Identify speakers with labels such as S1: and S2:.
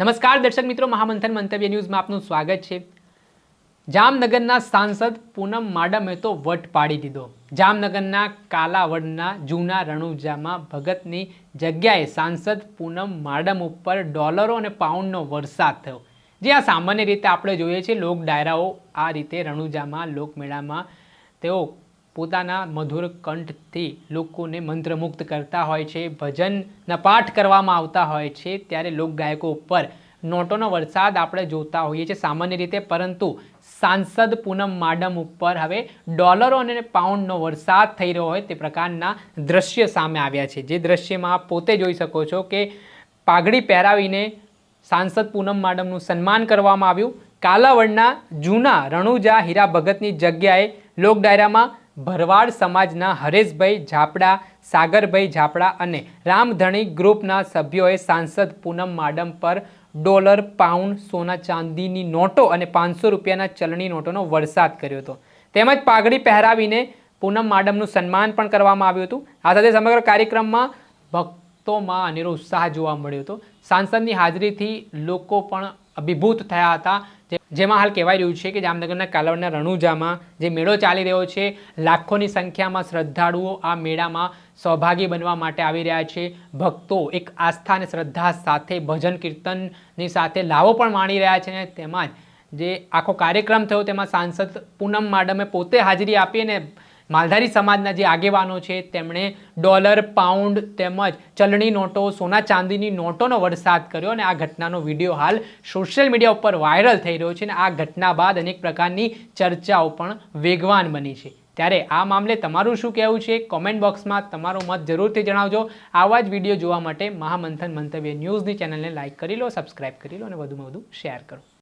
S1: નમસ્કાર દર્શક મિત્રો, મહામંથન મંતવ્ય ન્યૂઝમાં આપનું સ્વાગત છે. જામનગરના સાંસદ પૂનમ માડમે તો વટ પાડી દીધો. જામનગરના કાલાવડના જૂના રણુજામાં ભગતની જગ્યાએ સાંસદ પૂનમ માડમ ઉપર ડોલરો અને પાઉન્ડનો વરસાદ થયો. જે આ સામાન્ય રીતે આપણે જોઈએ છીએ, લોક ડાયરાઓ આ રીતે રણુજામાં, લોકમેળામાં તેઓ પોતાના મધુર કંઠથી લોકોને મંત્રમુગ્ધ કરતા હોય છે, ભજનના પાઠ કરવામાં આવતા હોય છે, ત્યારે લોકગાયકો ઉપર નોટોનો વરસાદ આપણે જોતા હોઈએ છીએ સામાન્ય રીતે, પરંતુ સાંસદ પૂનમ માડમ ઉપર હવે ડોલરો અને પાઉન્ડનો વરસાદ થઈ રહ્યો હોય તે પ્રકારના દ્રશ્ય સામે આવ્યા છે. જે દ્રશ્યમાં પોતે જોઈ શકો છો કે પાઘડી પહેરાવીને સાંસદ પૂનમ માડમનું સન્માન કરવામાં આવ્યું. કાલાવડના જૂના રણુજા હીરા ભગતની જગ્યાએ લોક ડાયરામાં ભરવાડ સમાજના હરેશભાઈ ઝાપડા, સાગરભાઈ ઝાપડા અને રામધણી ગ્રુપના સભ્યોએ સાંસદ પૂનમ માડમ પર ડોલર, પાઉન્ડ, સોના ચાંદીની નોટો અને પાંચસો રૂપિયાના ચલણી નોટોનો વરસાદ કર્યો હતો. તેમજ પાઘડી પહેરાવીને પૂનમ માડમનું સન્માન પણ કરવામાં આવ્યું હતું. આ સાથે સમગ્ર કાર્યક્રમમાં ભક્તોમાં અનેરો ઉત્સાહ જોવા મળ્યો હતો. સાંસદની હાજરીથી લોકો પણ અભિભૂત થયા હતા. જેમાં હાલ કહેવાય રહ્યું છે કે જામનગરના કાલાવડના રણુજામાં જે મેળો ચાલી રહ્યો છે, લાખોની સંખ્યામાં શ્રદ્ધાળુઓ આ મેળામાં સહભાગી બનવા માટે આવી રહ્યા છે. ભક્તો એક આસ્થા અને શ્રદ્ધા સાથે ભજન કીર્તનની સાથે લાવો પણ માણી રહ્યા છે અને તેમાં જે આખો કાર્યક્રમ થયો તેમાં સાંસદ પૂનમ માડમે પોતે હાજરી આપી અને માલધારી સમાજના જે આગેવાનો છે, તેમણે ડોલર, પાઉન્ડ તેમજ ચલણી નોટો, સોના ચાંદીની નોટોનો વરસાદ કર્યો અને આ ઘટનાનો વીડિયો હાલ સોશિયલ મીડિયા ઉપર વાયરલ થઈ રહ્યો છે અને આ ઘટના બાદ અનેક પ્રકારની ચર્ચાઓ પણ વેગવાન બની છે. ત્યારે આ મામલે તમારું શું કહેવું છે? કોમેન્ટ બોક્સમાં તમારો મત જરૂરથી જણાવજો. આવા જ વીડિયો જોવા માટે મહામંથન મંતવ્ય ન્યૂઝની ચેનલને લાઇક કરી લો, સબસ્ક્રાઇબ કરી લો અને વધુમાં વધુ શેર કરો.